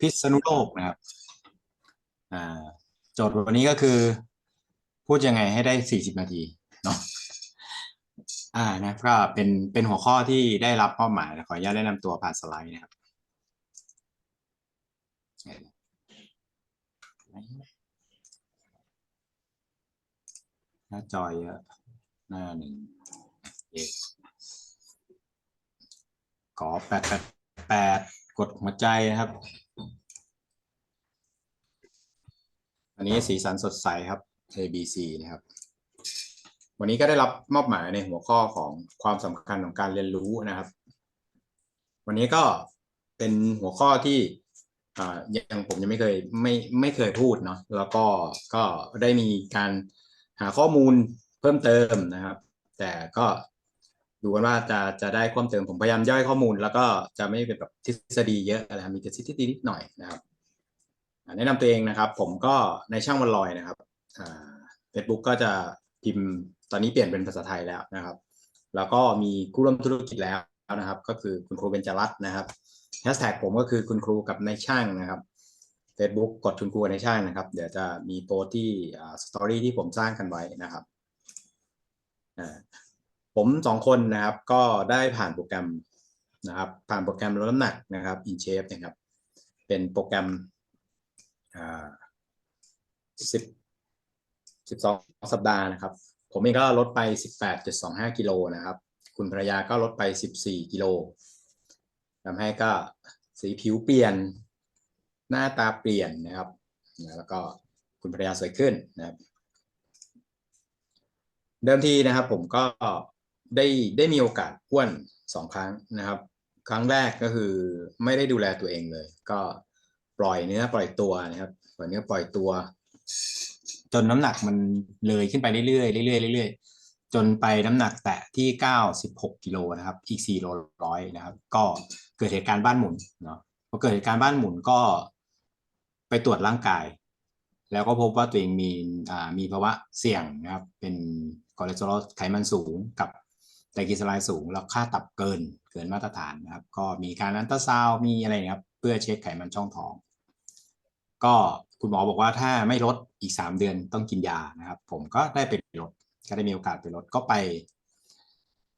พิษณุโลกนะครับอ่าโจทย์วันนี้ก็คือ พูดยังไงให้ได้สี่สิบนาทีเนาะอ่านะก็เป็นเป็นหัวข้อที่ได้รับมอบหมายขออนุญาตแนะนำตัวผ่านสไลด์นะครับหน้าจอเยอะหน้าหนึ่งเอกขอแปดแปดแปดกดหัวใจนะครับ อันนี้สีสันสดใสครับ ABC นะครับ วันนี้ก็ได้รับมอบหมายในหัวข้อของความสำคัญของการเรียนรู้นะครับ วันนี้ก็เป็นหัวข้อที่ยังผมยังไม่เคยไม่ไม่เคยพูดเนาะแล้วก็ก็ได้มีการหาข้อมูลเพิ่มเติมนะครับ แต่ก็ดูกันว่าจะจะได้เพิ่มเติมผมพยายามย่อยข้อมูล แล้วก็จะไม่เป็นแบบทฤษฎีเยอะอะไรมีแต่ทฤษฎีนิดหน่อยนะครับ แนะนำตัวเองนะครับ ผมก็ในช่างวันลอยนะครับเฟซบุ๊กก็จะพิมพ์ตอนนี้เปลี่ยนเป็นภาษาไทยแล้วนะครับ แล้วก็มีคู่ร่วมธุรกิจแล้วนะครับ ก็คือคุณครูเบญจรัตน์นะครับแฮชแท็กผมก็คือคุณครูกับนายช่างนะครับ Facebook กดคุณครูกับนายช่างนะครับ เดี๋ยวจะมีโพสต์ที่สตอรี่ที่ผมสร้างกันไว้นะครับผมสองคนนะครับก็ได้ผ่านโปรแกรมนะครับ ผ่านโปรแกรมลดน้ำหนักนะครับ InShape นะครับ เป็นโปรแกรม สิบสิบสองสัปดาห์นะครับ ผมเองก็ลดไป18.25กิโลนะครับ คุณภรรยาก็ลดไป14กิโลทำให้ก็สีผิวเปลี่ยน หน้าตาเปลี่ยนนะครับ แล้วก็คุณภรรยาสวยขึ้นนะครับ เดิมทีนะครับผมก็ได้ได้มีโอกาสอ้วนสองครั้งนะครับ ครั้งแรกก็คือไม่ได้ดูแลตัวเองเลย ก็ ปล่อยเนื้อปล่อยตัวนะครับปล่อยเนื้อปล่อยตัว จนน้ำหนักมันเลยขึ้นไปเรื่อยๆเรื่อยๆเรื่อยๆจนไปน้ำหนักแตะที่96กิโลนะครับอีก4โลร้อยนะครับ ก็เกิดเหตุการณ์บ้านหมุนเนาะพอเกิดเหตุการณ์บ้านหมุนก็ไปตรวจร่างกาย แล้วก็พบว่าตัวเองมีอ่ามีภาวะเสี่ยงนะครับ เป็นคอเลสเตอรอลไขมันสูงกับไตรกลีเซอไรด์สูงแล้วค่าตับเกินเกินมาตรฐานนะครับ ก็มีการอันตราซาวมีอะไรนะครับ เพื่อเช็คไขมันช่องท้อง ก็คุณหมอบอกว่าถ้าไม่ลดอีกสามเดือนต้องกินยานะครับ ผมก็ได้ไปลดก็ได้มีโอกาสไปลดก็ไป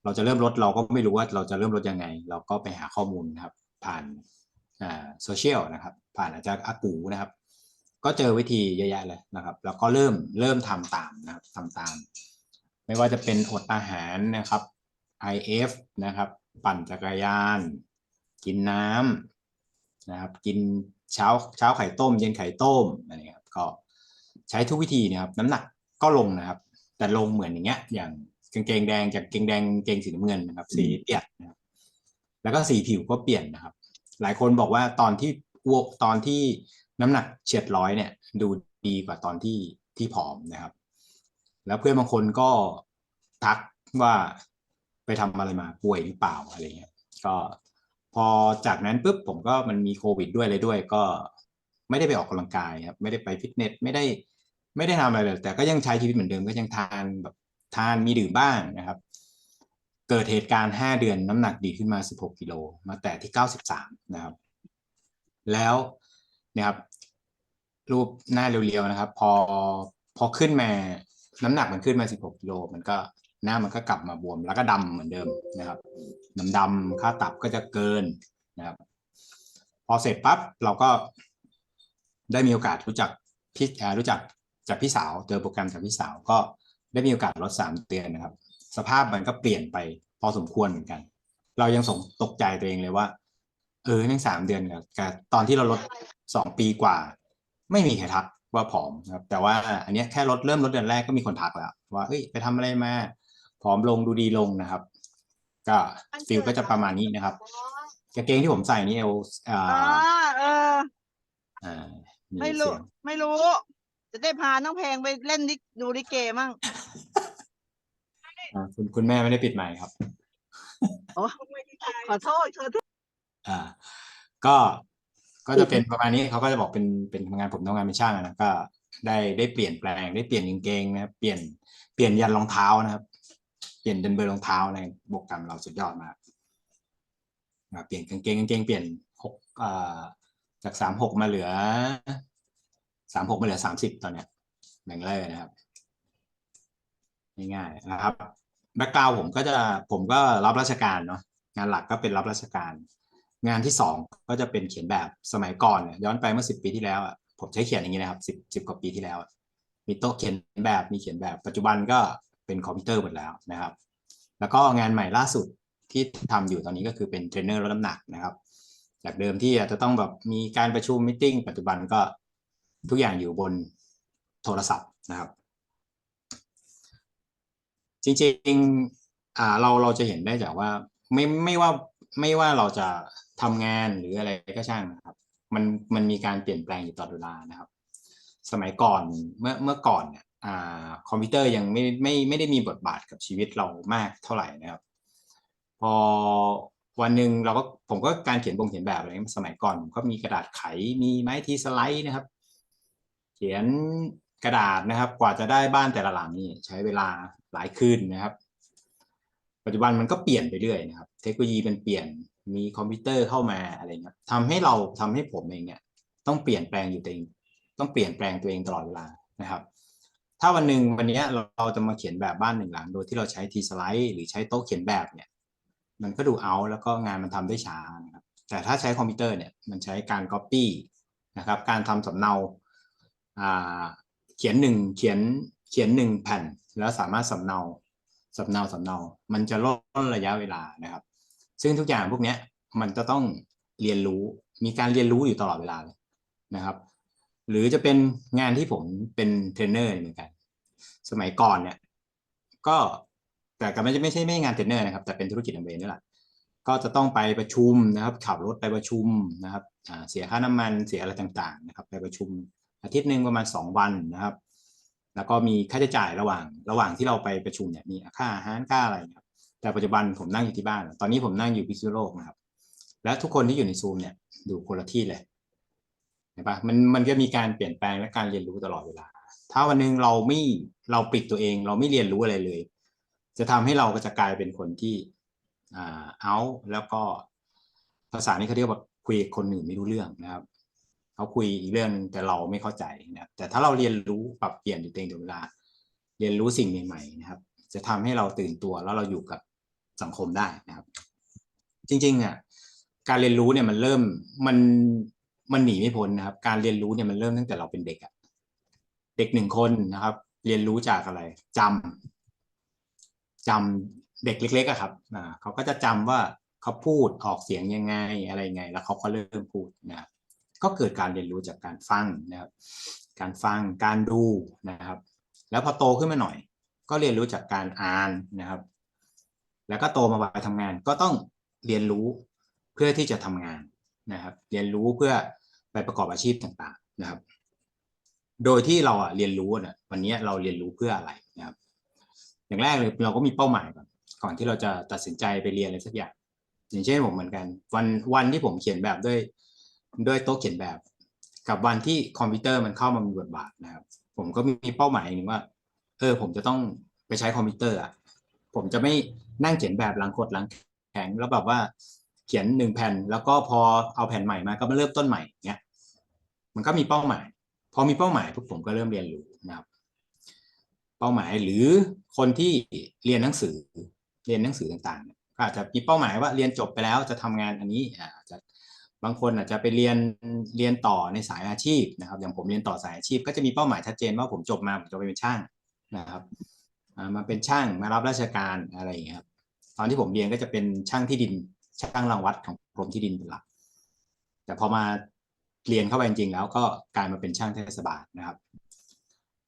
เราจะเริ่มลดเราก็ไม่รู้ว่าเราจะเริ่มลดยังไง เราก็ไปหาข้อมูลครับ ผ่านโซเชียลนะครับ ผ่านอาจารย์อากูนะครับ ก็เจอวิธีเยอะแยะเลยนะครับ แล้วก็เริ่มเริ่มทำตามนะครับทำตาม ไม่ว่าจะเป็นอดอาหารนะครับ IF นะครับ ปั่นจักรยาน กินน้ำนะครับ กิน เช้าเช้าไข่ต้ม เย็นไข่ต้มอะไรครับก็ใช้ทุกวิธีนะครับ น้ำหนักก็ลงนะครับ แต่ลงเหมือนอย่างเงี้ย อย่างกางเกงแดงจากเกงแดงเกงสีน้ำเงินนะครับ สีเปลี่ยนนะครับแล้วก็สีผิวก็เปลี่ยนนะครับ หลายคนบอกว่าตอนที่อ้วกตอนที่น้ำหนักเฉียดร้อยเนี่ย ดูดีกว่าตอนที่ที่ผอมนะครับ แล้วเพื่อนบางคนก็ทักว่าไปทำอะไรมาป่วยหรือเปล่าอะไรเงี้ย ก็ อจากนั้นปุ๊บผมก็มันมีโควิดด้วยเลยด้วย ก็ไม่ได้ไปออกกำลังกายครับไม่ได้ไปฟิตเนสไม่ได้ไม่ได้ทำอะไรเลย แต่ก็ยังใช้ชีวิตเหมือนเดิมก็ยังทานแบบทานมีดื่มบ้างนะครับ เกิดเหตุการณ์5เดือนน้ำหนักดีขึ้นมา16กิโลมาแต่ที่93นะครับ แล้วนะครับรูปหน้าเรียวๆนะครับ พอพอขึ้นมาน้ำหนักมันขึ้นมา16กิโลมันก็ หน้ามันก็กลับมาบวมแล้วก็ดำเหมือนเดิมนะครับดำดำค่าตับก็จะเกินนะครับ พอเสร็จปั๊บเราก็ได้มีโอกาสรู้จักพี่อ่ารู้จักจากพี่สาวเจอโปรแกรมจากพี่สาวก็ได้มีโอกาสลดสามเดือนนะครับ สภาพมันก็เปลี่ยนไปพอสมควรเหมือนกัน เรายังสงตกใจตัวเองเลยว่า เออนั่งสามเดือนกับตอนที่เราลดสองปีกว่า ไม่มีใครทักว่าผอมนะครับ แต่ว่าอันนี้แค่ลดเริ่มลดเดือนแรกก็มีคนทักแล้วว่าเฮ้ยไปทำอะไรมา ผอมลงดูดีลงนะครับ ก็ฟิลก็จะประมาณนี้นะครับกางเกงที่ผมใส่นี่เอลอ่าอ๋อเอออ่าไม่รู้เสียงไม่รู้ จะได้พาน้องเพลงไปเล่นดิดูลิเกมั่งอ่าคุณคุณแม่ไม่ได้ปิดไมค์ครับโอ้ขอโทษขอโทษอ่า ก็ก็จะเป็นประมาณนี้เขาก็จะบอกเป็นเป็นทำงานผมทำงานเป็นช่างอะนะก็ได้ได้เปลี่ยนแปลงได้เปลี่ยนกางเกงนะครับเปลี่ยนเปลี่ยนยันรองเท้านะครับ เปลี่ยนเดินเบอร์รองเท้าในโปรแกรมเราสุดยอดมากเปลี่ยนกางเกงกางเกงเปลี่ยนหกจากสามหกมาเหลือสามหกมาเหลือสามสิบตอนเนี้ยแบ่งเลยนะครับง่ายๆนะครับแบ็กกราวผมก็จะผมก็รับราชการเนาะงานหลักก็เป็นรับราชการ งานที่สองก็จะเป็นเขียนแบบสมัยก่อนเนี่ยย้อนไปเมื่อสิบปีที่แล้วอะผมใช้เขียนอย่างนี้นะครับสิบสิบกว่าปีที่แล้ว มีโต๊ะเขียนแบบมีเขียนแบบปัจจุบันก็ เป็นคอมพิวเตอร์หมดแล้วนะครับ แล้วก็งานใหม่ล่าสุดที่ทำอยู่ตอนนี้ก็คือเป็นเทรนเนอร์ลดน้ำหนักนะครับ จากเดิมที่อาจจะต้องแบบมีการประชุมมิ팅ปัจจุบันก็ทุกอย่างอยู่บนโทรศัพท์นะครับ จริงๆอ่าเราเราจะเห็นได้จากว่าไม่ไม่ว่าไม่ว่าเราจะทำงานหรืออะไรก็ช่างนะครับ มันมันมีการเปลี่ยนแปลงอยู่ตลอดเวลานะครับ สมัยก่อนเมื่อเมื่อก่อนเนี่ย คอมพิวเตอร์ยังไม่ไม่ไม่ได้มีบทบาทกับชีวิตเรามากเท่าไหร่นะครับ พอวันหนึ่งเราก็ผมก็การเขียนบงเขียนแบบอะไรเงี้สมัยก่อนผมก็มีกระดาษไขมีไม้ทีสไลด์นะครับ เขียนกระดาษนะครับกว่าจะได้บ้านแต่ละหลังนี่ใช้เวลาหลายคืนนะครับ ปัจจุบันมันก็เปลี่ยนไปเรื่อยนะครับ เทคโนโลยีมันเปลี่ยนมีคอมพิวเตอร์เข้ามาอะไรเงี้ยทำให้เราทำให้ผมเองเนี่ยต้องเปลี่ยนแปลงอยู่ตัวเอง ต้องเปลี่ยนแปลงตัวเองตลอดเวลานะครับ ถ้าวันหนึ่งวันนี้เราจะมาเขียนแบบบ้านหนึ่งหลัง โดยที่เราใช้ทีสไลด์หรือใช้โต๊ะเขียนแบบเนี่ย มันก็ดูเอาแล้วก็งานมันทำได้ช้านะครับแต่ถ้าใช้คอมพิวเตอร์เนี่ยมันใช้การ Copy นะครับ การทำสำเนาเขียนหนึ่งเขียนเขียนหนึ่งแผ่น แล้วสามารถสำเนาสำเนาสำเนา มันจะลดระยะเวลานะครับ ซึ่งทุกอย่างพวกนี้มันจะต้องเรียนรู้มีการเรียนรู้อยู่ตลอดเวลาเลยนะครับ หรือจะเป็นงานที่ผมเป็นเทรนเนอร์เหมือนกัน สมัยก่อนเนี่ย ก็แต่ก็ไม่ใช่ไม่ใช่ไม่งานเทรนเนอร์นะครับ แต่เป็นธุรกิจอเมนี่แหละก็จะต้องไปประชุมนะครับ ขับรถไปประชุมนะครับเสียค่าน้ำมันเสียอะไรต่างๆ นะครับ ไปประชุมอาทิตย์หนึ่งประมาณสองวันนะครับ แล้วก็มีค่าใช้จ่ายระหว่างระหว่างที่เราไปประชุมเนี่ยมีค่าอาหารค่าอะไรนะครับ แต่ปัจจุบันผมนั่งอยู่ที่บ้าน ตอนนี้ผมนั่งอยู่พิษณุโลกนะครับ และทุกคนที่อยู่ในซูมเนี่ยอยู่คนละที่เลย ห็นปะมันมันก็มีการเปลี่ยนแปลงและการเรียนรู้ตลอดเวลา ถ้าวันหนึ่งเราไม่เราปิดตัวเอง เราไม่เรียนรู้อะไรเลย จะทำให้เราก็จะกลายเป็นคนที่อ่าเอาแล้วก็ภาษานี้เขาเรียกว่าคุยกับคนอื่นไม่รู้เรื่องนะครับเขาคุยอีกเรื่องนึงแต่เราไม่เข้าใจนะครับแต่ถ้าเราเรียนรู้ปรับเปลี่ยนอยู่เองตลอดเวลา เรียนรู้สิ่งใหม่ๆนะครับ จะทำให้เราตื่นตัวแล้วเราอยู่กับสังคมได้นะครับ จริงๆอะการเรียนรู้เนี่ยมันเริ่มมัน มันหนีไม่พ้นนะครับ การเรียนรู้เนี่ยมันเริ่มตั้งแต่เราเป็นเด็กอะเด็กหนึ่งคนนะครับ เรียนรู้จากอะไรจำจำเด็กเล็กๆอะครับอ่าเขาก็จะจำว่าเขาพูดออกเสียงยังไงอะไรไง แล้วเขาก็เริ่มพูดนะครับก็เกิดการเรียนรู้จากการฟังนะครับ การฟังการดูนะครับ แล้วพอโตขึ้นมาหน่อย ก็เรียนรู้จากการอ่านนะครับ แล้วก็โตมาวัยทำงานก็ต้องเรียนรู้เพื่อที่จะทำงานนะครับ เรียนรู้เพื่อ ปประกอบอาชีพต่างๆนะครับ โดยที่เราอะเรียนรู้นะวันนี้เราเรียนรู้เพื่ออะไรนะครับ อย่างแรกเลยเราก็มีเป้าหมายก่อนก่อนที่เราจะตัดสินใจไปเรียนอะไรสักอย่าง อย่างเช่นผมเหมือนกัน วันวันที่ผมเขียนแบบด้วยด้วยโต๊ะเขียนแบบ กับวันที่คอมพิวเตอร์มันเข้ามามีบทบาทนะครับ ผมก็มีเป้าหมายหนึ่งว่าเออผมจะต้องไปใช้คอมพิวเตอร์อะผมจะไม่นั่งเขียนแบบหลังกดหลังแข็งแล้วแบบว่าเขียนหนึ่งแผ่นแล้วก็พอเอาแผ่นใหม่มาก็มาเริ่มต้นใหม่เนี้ย มันก็มีเป้าหมาย พอมีเป้าหมายปุ๊บผมก็เริ่มเรียนรู้นะครับ เป้าหมายหรือคนที่เรียนหนังสือเรียนหนังสือต่างๆก็อาจจะมีเป้าหมายว่าเรียนจบไปแล้วจะทำงานอันนี้อาจจะบางคนอาจจะไปเรียนเรียนต่อในสายอาชีพนะครับ อย่างผมเรียนต่อสายอาชีพ ก็จะมีเป้าหมายชัดเจนว่าผมจบมาผมจะไปเป็นช่างนะครับมาเป็นช่างมารับราชการอะไรอย่างเงี้ยครับตอนที่ผมเรียนก็จะเป็นช่างที่ดินช่างรังวัดของกรมที่ดินเป็นหลักแต่พอมา เรียนเข้าไปจริงๆแล้วก็กลายมาเป็นช่างเทศบาลนะครับ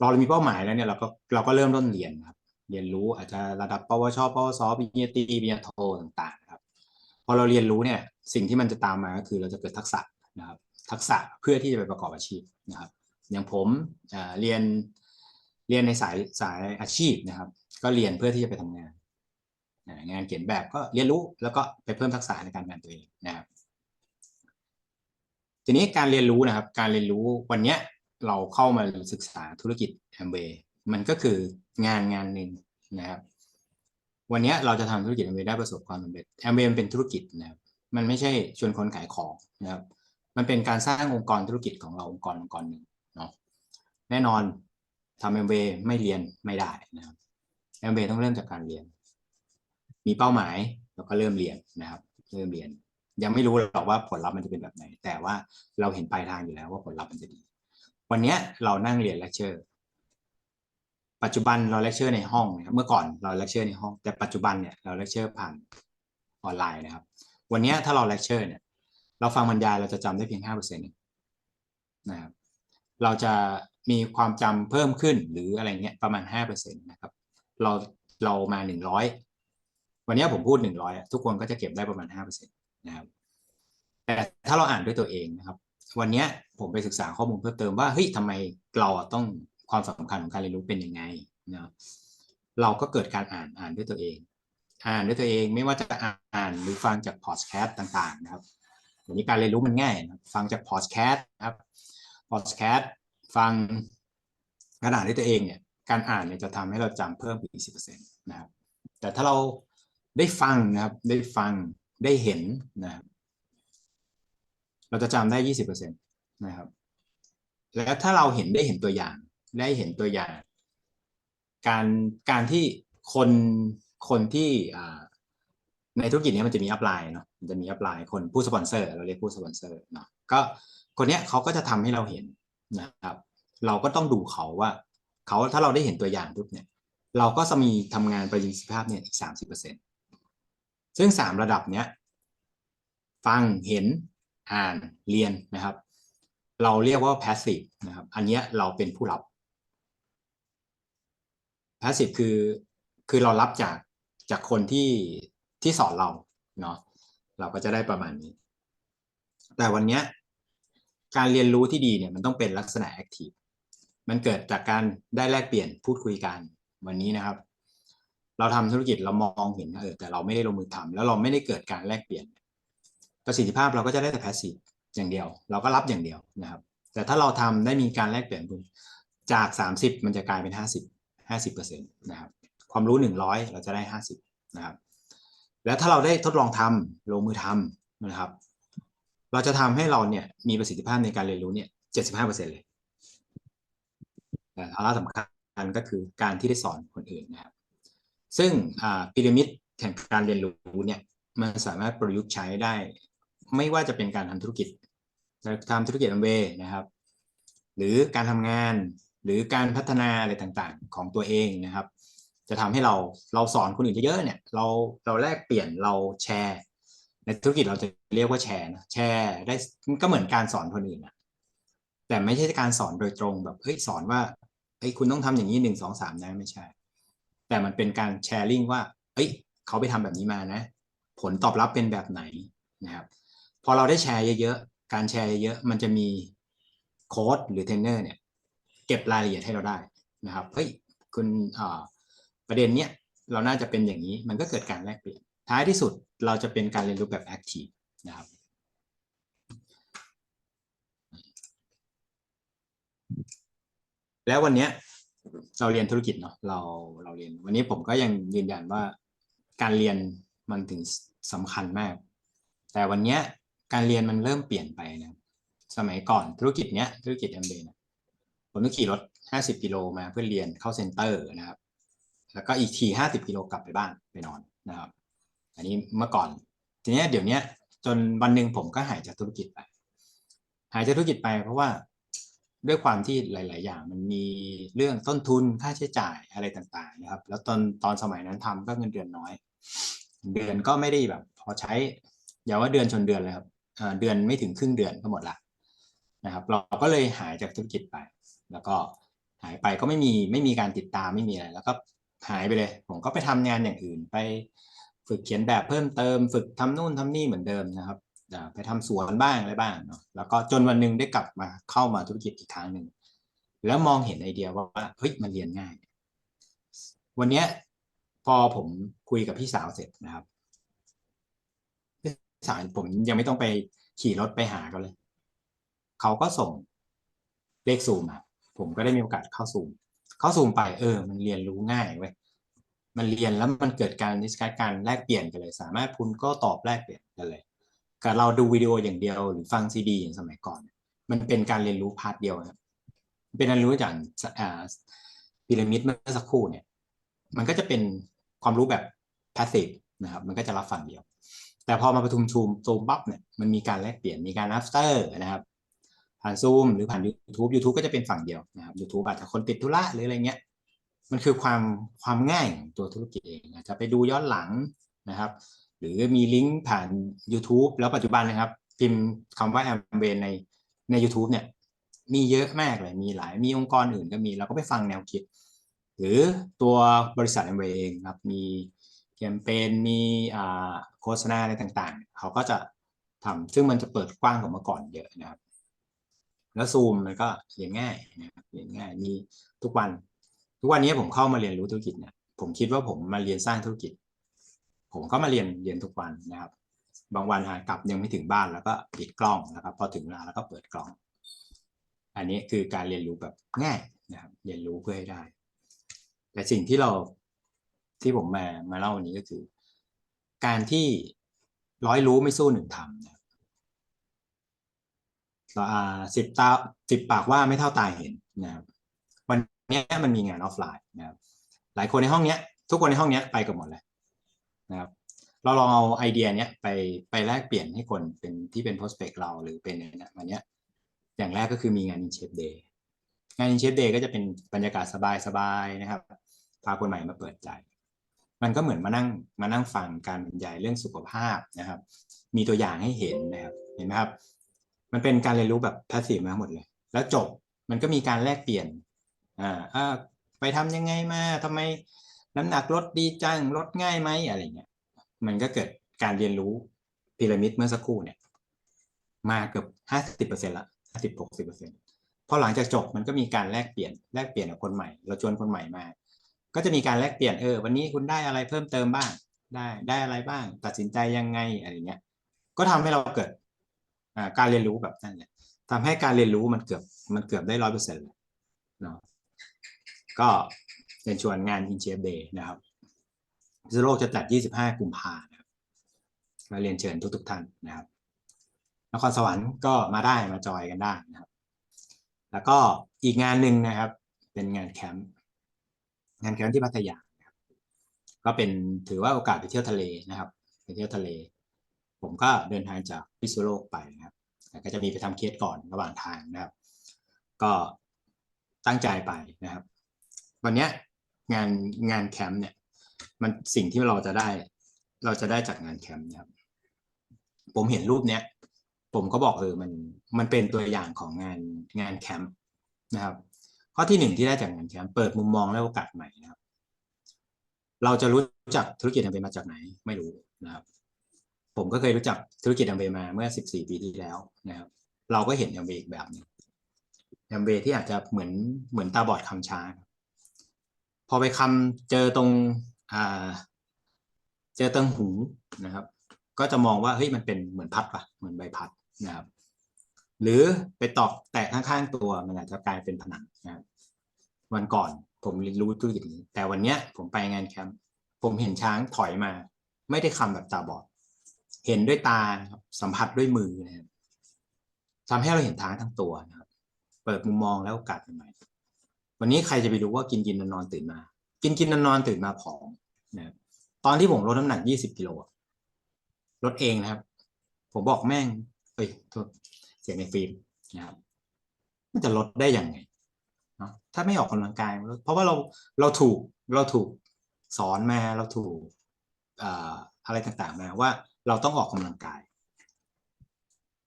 เรามีเป้าหมายแล้วเนี่ยเราก็เราก็เริ่มต้นเรียนครับ เรียนรู้อาจจะระดับปวชปวสปริญญาตรีปริญญาโทต่างๆครับ พอเราเรียนรู้เนี่ยสิ่งที่มันจะตามมาก็คือเราจะเกิดทักษะนะครับ ทักษะเพื่อที่จะไปประกอบอาชีพนะครับ อย่างผมเรียนเรียนในสายสายอาชีพนะครับ ก็เรียนเพื่อที่จะไปทำงาน งานเขียนแบบก็เรียนรู้แล้วก็ไปเพิ่มทักษะในการงานตัวเองนะครับ ทีนี้การเรียนรู้นะครับ การเรียนรู้วันเนี้ยเราเข้ามาศึกษาธุรกิจแอมเบมันก็คืองานงานหนึ่งนะครับ วันนี้เราจะทำธุรกิจแอมเบได้ประสบความสำเร็จแอมเบเป็นธุรกิจนะครับ มันไม่ใช่ชวนคนขายของนะครับ มันเป็นการสร้างองค์กรธุรกิจของเราองค์กรองค์กรหนึ่งเนาะแน่นอนทำเอ็มเบไม่เรียนไม่ได้นะครับเอ็มเบต้องเริ่มจากการเรียน มีเป้าหมายแล้วก็เริ่มเรียนนะครับ เริ่มเรียน ยังไม่รู้หรอกว่าผลลัพธ์มันจะเป็นแบบไหน แต่ว่าเราเห็นปลายทางอยู่แล้วว่าผลลัพธ์มันจะดี วันนี้เรานั่งเรียนเลคเชอร์ ปัจจุบันเราเลคเชอร์ในห้องนะครับเมื่อก่อนเราเลคเชอร์ในห้อง แต่ปัจจุบันเนี่ยเราเลคเชอร์ผ่านออนไลน์นะครับ วันนี้ถ้าเราเลคเชอร์เนี่ย เราฟังบรรยายเราจะจำได้เพียงห้าเปอร์เซ็นต์นะครับ เราจะมีความจำเพิ่มขึ้นหรืออะไรเงี้ยประมาณห้าเปอร์เซ็นต์นะครับ เราเรามาหนึ่งร้อยวันนี้ผมพูดหนึ่งร้อยทุกคนก็จะเก็บได้ประมาณห้าเปอร์เซ็นต์ นะครับแต่ถ้าเราอ่านด้วยตัวเองนะครับ วันนี้ผมไปศึกษาข้อมูลเพิ่มเติมว่าเฮ้ยทำไมเราต้องความสำคัญของการเรียนรู้เป็นยังไงนะเราก็เกิดการอ่านอ่านด้วยตัวเอง อ่านด้วยตัวเองไม่ว่าจะอ่านหรือฟังจากพอดแคสต์ต่างๆ นะครับเดี๋ยวนี้การเรียนรู้มันง่ายนะฟังจากพอดแคสต์นะครับพอดแคสต์ฟังการอ่านด้วยตัวเองเนี่ยการอ่านเนี่ยจะทำให้เราจำเพิ่มอีกสิบเปอร์เซ็นต์นะครับแต่ถ้าเราได้ฟังนะครับได้ฟัง ได้เห็นนะครับเราจะจำได้ยี่สิบเปอร์เซ็นตนะครับ แล้วถ้าเราเห็นได้เห็นตัวอย่าง ได้เห็นตัวอย่าง การการที่คนคนที่ในธุรกิจนี้มันจะมีอัพไลน์เนาะมันจะมีอัพไลน์คนผู้สปอนเซอร์เราเรียกผู้สปอนเซอร์เนาะก็คนเนี้ยเขาก็จะทำให้เราเห็นนะครับ เราก็ต้องดูเขาว่าเขาถ้าเราได้เห็นตัวอย่างปุ๊บเนี่ย เราก็จะมีทำงานประสิทธิภาพเนี่ยอีกสามสิบเปอร์เซ็นต ซึ่งสามระดับเนี้ยฟังเห็นอ่านเรียนนะครับ เราเรียกว่า passive นะครับ อันเนี้ยเราเป็นผู้รับ passive คือคือเรารับจากจากคนที่ที่สอนเราเนาะเราก็จะได้ประมาณนี้ แต่วันเนี้ยการเรียนรู้ที่ดีเนี่ยมันต้องเป็นลักษณะ active มันเกิดจากการได้แลกเปลี่ยนพูดคุยกันวันนี้นะครับ เราทำธุรกิจเรามองเห็นเออแต่เราไม่ได้ลงมือทำแล้วเราไม่ได้เกิดการแลกเปลี่ยน ประสิทธิภาพเราก็จะได้แต่ passive อย่างเดียว เราก็รับอย่างเดียวนะครับ แต่ถ้าเราทำได้มีการแลกเปลี่ยนจาก 30 มันจะกลายเป็น 50 50เปอร์เซ็นต์นะครับ ความรู้ 100 เราจะได้ 50 นะครับ แล้วถ้าเราได้ทดลองทำลงมือทำนะครับ เราจะทำให้เราเนี่ยมีประสิทธิภาพในการเรียนรู้เนี่ย 75เปอร์เซ็นต์เลยแต่สาระสำคัญก็คือการที่ได้สอนคนอื่นนะครับ ซึ่งพีระมิดแห่งการเรียนรู้เนี่ยมันสามารถประยุกต์ใช้ได้ ไม่ว่าจะเป็นการทำธุรกิจทำธุรกิจอัมเวนะครับ หรือการทำงานหรือการพัฒนาอะไรต่างๆ ของตัวเองนะครับ จะทำให้เราเราสอนคนอื่นเยอะๆเนี่ยเราเราแลกเปลี่ยนเราแชร์ ในธุรกิจเราจะเรียกว่าแชร์นะแชร์ได้ก็เหมือนการสอนคนอื่นนะแต่ไม่ใช่การสอนโดยตรงแบบเฮ้ยสอนว่าเฮ้ยคุณต้องทำอย่างนี้หนึ่งสองสามนะไม่ใช่ แต่มันเป็นการแชร์ลิงว่าเอ้ยเขาไปทำแบบนี้มานะ ผลตอบรับเป็นแบบไหนนะครับ พอเราได้แชร์เยอะๆ การแชร์เยอะๆมันจะมีโค้ดหรือเทรนเนอร์เนี่ย เก็บรายละเอียดให้เราได้นะครับเฮ้ยคุณประเด็นเนี้ยเราน่าจะเป็นอย่างนี้มันก็เกิดการแลกเปลี่ยน ท้ายที่สุดเราจะเป็นการเรียนรู้แบบแอคทีฟนะครับแล้ววันเนี้ย เราเรียนธุรกิจเนาะเราเราเรียน วันนี้ผมก็ยังยืนยันว่าการเรียนมันถึงสำคัญมาก แต่วันนี้การเรียนมันเริ่มเปลี่ยนไปนะสมัยก่อนธุรกิจเนี้ยธุรกิจเอ็มเบนะผมต้องขี่รถ 50 กิโลมาเพื่อเรียนเข้าเซ็นเตอร์นะครับ แล้วก็อีกที 50 กิโลกลับไปบ้านไปนอนนะครับ อันนี้เมื่อก่อน ทีนี้เดี๋ยวนี้จนวันหนึ่งผมก็หายจากธุรกิจไป หายจากธุรกิจไปเพราะว่า ด้วยความที่หลาย ๆ อย่างมันมีเรื่องต้นทุนค่าใช้จ่ายอะไรต่างๆนะครับ แล้วตอนตอนสมัยนั้นทำก็เงินเดือนน้อย เดือนก็ไม่ได้แบบ พอใช้อย่าว่าเดือนชนเดือนเลยครับเดือนไม่ถึงครึ่งเดือนก็หมดละนะครับ เราก็เลยหายจากธุรกิจไป แล้วก็หายไปก็ไม่มีไม่มีการติดตามไม่มีอะไร แล้วก็หายไปเลย ผมก็ไปทำงานอย่างอื่นไป ฝึกเขียนแบบเพิ่มเติม ฝึกทำนู่นทำนี่เหมือนเดิมนะครับ ไปทำสวนบ้างอะไรบ้างเนาะแล้วก็จนวันนึงได้กลับมาเข้ามาธุรกิจอีกครั้งหนึ่งแล้วมองเห็นไอเดียว่าเฮ้ยมันเรียนง่าย วันเนี้ยพอผมคุยกับพี่สาวเสร็จนะครับพี่สาวผมยังไม่ต้องไปขี่รถไปหาเขาเลย เขาก็ส่งเลขซูมมาผมก็ได้มีโอกาสเข้าซูม เข้าซูมไปเออ มันเรียนรู้ง่ายเว้ยมันเรียนแล้วมันเกิดการดิสคัสการแลกเปลี่ยนกันเลย สามารถพุนก็ตอบแลกเปลี่ยนกันเลย กับเราดูวิดีโออย่างเดียว หรือฟังซีดีอย่างสมัยก่อน มันเป็นการเรียนรู้พาร์ทเดียวครับเป็นการเรียนรู้จากอ่าพีระมิดเมื่อสักครู่เนี่ย มันก็จะเป็นความรู้แบบ passive นะครับ มันก็จะรับฟังเดียว แต่พอมาประชุมชูมซูมปั๊บเนี่ยมันมีการแลกเปลี่ยนมีการ after นะครับผ่านซูมหรือผ่าน YouTube YouTube ก็จะเป็นฝั่งเดียวนะครับ YouTube อาจจะคนติดธุระหรืออะไรเงี้ยมันคือความความง่ายของตัวธุรกิจเองอาจจะไปดูย้อนหลังนะครับ หรือมีลิงก์ผ่าน YouTube แล้วปัจจุบันนะครับ พิมพ์คำว่า Amway ในใน u t u b e เนี่ย มีเยอะมากเลยมีหลายมีองค์กรอื่นก็มีเราก็ไปฟังแนวคิด หรือตัวบริษัท Amway เองครับ มีแคมเปญมีโฆษณาอะไรต่างๆ เขาก็จะทำซึ่งมันจะเปิดกว้างกว่าเมื่อก่อนเยอะนะครับ แล้วซูมมันก็เรียนง่ายนะครับเรียนง่ายมีทุกวัน ทุกวันนี้ผมเข้ามาเรียนรู้ธุรกิจเนี่ยผมคิดว่าผมมาเรียนสร้างธุรกิจ ผมก็มาเรียนเรียนทุกวันนะครับ บางวันกลับยังไม่ถึงบ้านแล้วก็ปิดกล้องนะครับ พอถึงเวลาแล้วก็เปิดกล้อง อันนี้คือการเรียนรู้แบบง่ายนะครับ เรียนรู้เพื่อให้ได้ แต่สิ่งที่เราที่ผมมามาเล่าวันนี้ก็คือ การที่ร้อยรู้ไม่สู้หนึ่งทำนะครับอ่าสิบตาสิบปากว่าไม่เท่าตาเห็นนะครับวันนี้มันมีงานออฟไลน์นะครับ หลายคนในห้องเนี้ย ทุกคนในห้องเนี้ยไปกันหมดเลย นะครับเราลองเอาไอเดียเนี้ยไปไปแลกเปลี่ยนให้คนเป็นที่เป็น prospect เราหรือเป็นเนี่ยวันเนี้ยอย่างแรกก็คือมีงาน in shape day งาน in shape day ก็จะเป็นบรรยากาศสบายๆนะครับ พาคนใหม่มาเปิดใจ มันก็เหมือนมานั่งมานั่งฟังการบรรยายเรื่องสุขภาพนะครับ มีตัวอย่างให้เห็นนะครับเห็นไหมครับ มันเป็นการเรียนรู้แบบ passive มาหมดเลย แล้วจบมันก็มีการแลกเปลี่ยนอ่าอ่าไปทำยังไงมาทำไม น้ำหนักลดดีจังลดง่ายไหมอะไรเงี้ยมันก็เกิดการเรียนรู้พีระมิดเมื่อสักครู่เนี่ย มาเกือบห้าสิบเปอร์เซ็นต์ละห้าสิบหกสิบเปอร์เซ็นต์พอหลังจากจบมันก็มีการแลกเปลี่ยนแลกเปลี่ยนกับคนใหม่ เราชวนคนใหม่มา ก็จะมีการแลกเปลี่ยนเออ วันนี้คุณได้อะไรเพิ่มเติมบ้าง ได้ได้อะไรบ้าง ตัดสินใจยังไงอะไรเงี้ย ก็ทำให้เราเกิดการเรียนรู้แบบนั้นแหละทำให้การเรียนรู้มันเกือบมันเกือบได้ร้อยเปอร์เซ็นต์เลยเนาะก็ เชิญชวนงาน i n c h e f Day นะครับพิษณุโลกจะจัด 25 กุมภาพันธ์นะครับมาเรียนเชิญทุกๆทท่านนะครับ นครสวรรค์ก็มาได้มาจอยกันได้นะครับ แล้วก็อีกงานหนึ่งนะครับ เป็นงานแคมป์งานแคมป์ที่พัทยาก็เป็นถือว่าโอกาสไปเที่ยวทะเลนะครับ ไปเที่ยวทะเล ผมก็เดินทางจากพิษณุโลกไปนะครับแล้วก็จะมีไปทำเคสก่อนระหว่างทางนะครับ ก็ตั้งใจไปนะครับ วันเนี้ย งานงานแคมป์เนี่ย มันสิ่งที่เราจะได้ เราจะได้จากงานแคมป์นะครับ ผมเห็นรูปเนี้ยผมก็บอกเออมันมันเป็นตัวอย่างของงานงานแคมป์นะครับ ข้อที่หนึ่งที่ได้จากงานแคมป์เปิดมุมมองและโอกาสใหม่นะครับ เราจะรู้จักธุรกิจอันเป็นมาจากไหนไม่รู้นะครับ ผมก็เคยรู้จักธุรกิจอัมเบมาเมื่อ14ปีที่แล้วนะครับ เราก็เห็นอัมเบอีกแบบหนึ่งอัมเบที่อาจจะเหมือนเหมือนตาบอดคำช้าครับ พอไปคำเจอตรงอ่าเจอตรงหูนะครับ ก็จะมองว่าเฮ้ยมันเป็นเหมือนพัดปะเหมือนใบพัดนะครับ หรือไปตอกแตกข้างๆตัวมันอาจจะกลายเป็นผนังนะครับวันก่อนผมเรียนรู้ธุรกิจนี้ แต่วันเนี้ยผมไปงานแคมป์ผมเห็นช้างถอยมา ไม่ได้คำแบบตาบอด เห็นด้วยตาครับสัมผัสด้วยมือนะครับทำให้เราเห็นทางทั้งตัวนะครับ เปิดมุมมองและโอกาสใหม่ วันนี้ใครจะไปรู้ว่ากินกินนอนนอนตื่นมา กินกินนอนนอนตื่นมาผอมนะครับตอนที่ผมลดน้ำหนัก20กิโลลดเองนะครับ ผมบอกแม่งเอ้ยโทษเสียในฟิล์มนะครับมันจะลดได้ยังไงเนาะถ้าไม่ออกกำลังกาย เพราะว่าเราเราถูกเราถูกสอนมาเราถูกอ่าอะไรต่างๆมาว่าเราต้องออกกำลังกาย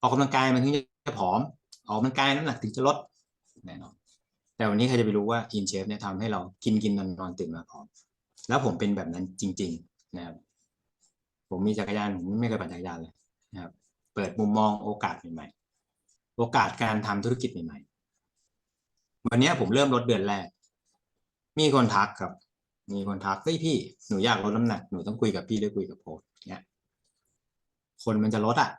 ออกกำลังกายมันถึงจะผอม ออกกำลังกายน้ำหนักถึงจะลดแน่นอน แต่วันนี้ใครจะไปรู้ว่าอินเชฟเนี่ยทำให้เรากินกินนอนนอนตื่นมาผอม แล้วผมเป็นแบบนั้นจริง ๆ นะครับ ผมมีจักรยานผมไม่เคยปั่นจักรยานเลยนะครับ เปิดมุมมองโอกาสใหม่ๆโอกาสการทำธุรกิจใหม่ๆวันนี้ผมเริ่มลดเดือนแรก มีคนทักครับ มีคนทักเฮ้ยพี่หนูอยากลดน้ำหนักหนูต้องคุยกับพี่หรือคุยกับโพสเนี่ยคนมันจะลดอะ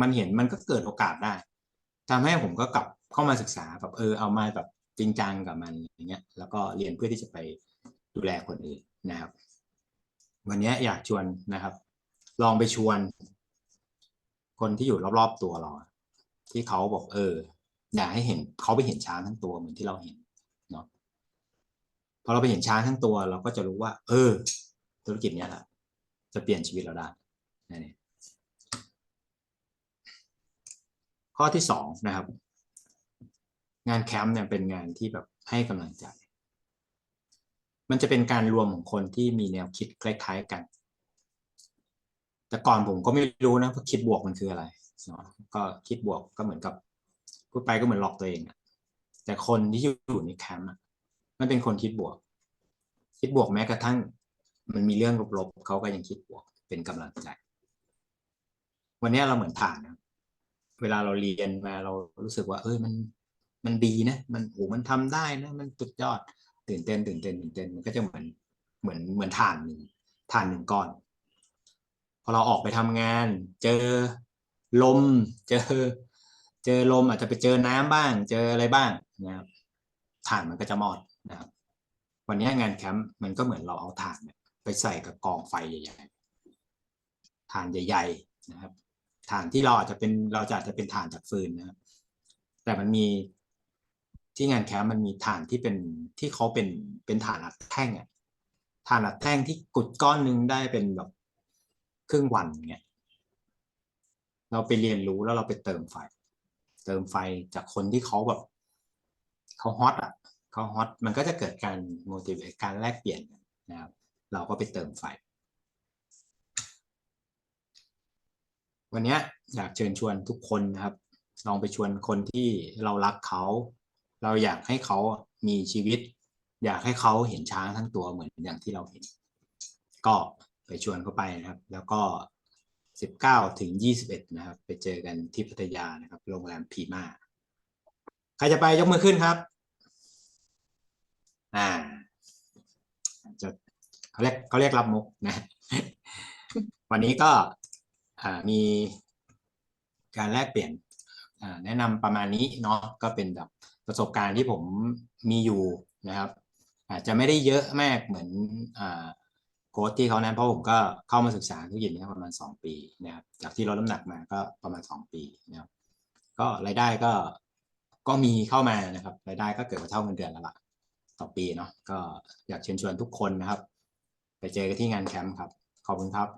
มันเห็นมันก็เกิดโอกาสได้ทำให้ผมก็กลับ เข้ามาศึกษาแบบเออเอามาแบบจริงจังกับมันอย่างเงี้ยแล้วก็เรียนเพื่อที่จะไปดูแลคนอื่นนะครับ วันนี้อยากชวนนะครับ ลองไปชวน คนที่อยู่รอบๆตัวเรา ที่เขาบอกเอออยากให้เห็นเขาไปเห็นช้างทั้งตัวเหมือนที่เราเห็นเนาะพอเราไปเห็นช้างทั้งตัว เราก็จะรู้ว่า เออ ธุรกิจเนี้ยแหละจะเปลี่ยนชีวิตเราได้นั่ข้อที่สองนะครับ งานแคมป์เนี่ยเป็นงานที่แบบให้กำลังใจ มันจะเป็นการรวมของคนที่มีแนวคิดคล้ายๆกัน แต่ก่อนผมก็ไม่รู้นะว่าคิดบวกมันคืออะไรเนาะก็คิดบวกก็เหมือนกับพูดไปก็เหมือนหลอกตัวเองอะแต่คนที่อยู่ในแคมป์อะมันเป็นคนคิดบวก คิดบวกแม้กระทั่ง มันมีเรื่องลบๆเขาก็ยังคิดบวกเป็นกำลังใจ วันนี้เราเหมือนผ่านนะเวลาเราเรียนมาเรารู้สึกว่า เอ้ยมัน มันดีนะ มันโอ้มันทำได้นะ มันสุดยอด ตื่นเต้นตื่นเต้นตื่นเต้นมันก็จะเหมือนเหมือนเหมือนฐานหนึ่งฐานหนึ่งก้อน พอเราออกไปทำงาน เจอลม เจอ เจอลมอาจจะไปเจอน้ำบ้าง เจออะไรบ้างนะครับฐานมันก็จะมอดนะครับ วันนี้งานแคมป์มันก็เหมือนเราเอาถ่านไปใส่กับกองไฟใหญ่ๆถ่านใหญ่ ๆ นะครับถ่านที่เราอาจจะเป็นเราจะอาจจะเป็นถ่านจากฟืนนะครับแต่มันมี ที่งานแคมป์มันมีถ่านที่เป็นที่เขาเป็นเป็นถ่านอัดแท่งอะถ่านอัดแท่งที่กุดก้อนหนึงได้เป็นแบบครึ่งวันเงี้ยเราไปเรียนรู้แล้วเราไปเติมไฟ เติมไฟจากคนที่เขาแบบเขาฮอตอะเขาฮอตมันก็จะเกิดการ motivate การแลกเปลี่ยนนนะครับ เราก็ไปเติมไฟ วันเนี้ยอยากเชิญชวนทุกคนนะครับ ลองไปชวนคนที่เรารักเขา เราอยากให้เขามีชีวิต อยากให้เขาเห็นช้างทั้งตัวเหมือนอย่างที่เราเห็น ก็ไปชวนเขาไปนะครับ แล้วก็สิบเก้าถึงยี่สิบเอ็ดนะครับ ไปเจอกันที่พัทยานะครับ โรงแรมพีมาใครจะไปยกมือขึ้นครับ อ่า จะเขาเรียกเขาเรียกรับมุกนะ วันนี้ก็มีการแลกเปลี่ยนแนะนำประมาณนี้เนาะก็เป็นแบบ ประสบการณ์ที่ผมมีอยู่นะครับ อาจจะไม่ได้เยอะมากเหมือนโค้ชที่เขานั้นเพราะผมก็เข้ามาศึกษาธุรกิจนี้ประมาณสองปีนะครับจากที่ลดน้ำหนักมาก็ประมาณสองปีนะครับ ก็รายได้ก็ก็มีเข้ามานะครับรายได้ก็เกิดมาเท่าเงินเดือนแล้วล่ะต่อปีเนาะก็อยากเชิญชวนทุกคนนะครับ ไปเจอกันที่งานแคมป์ครับ ขอบคุณครับ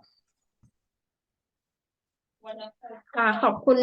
ค่ะขอบคุณ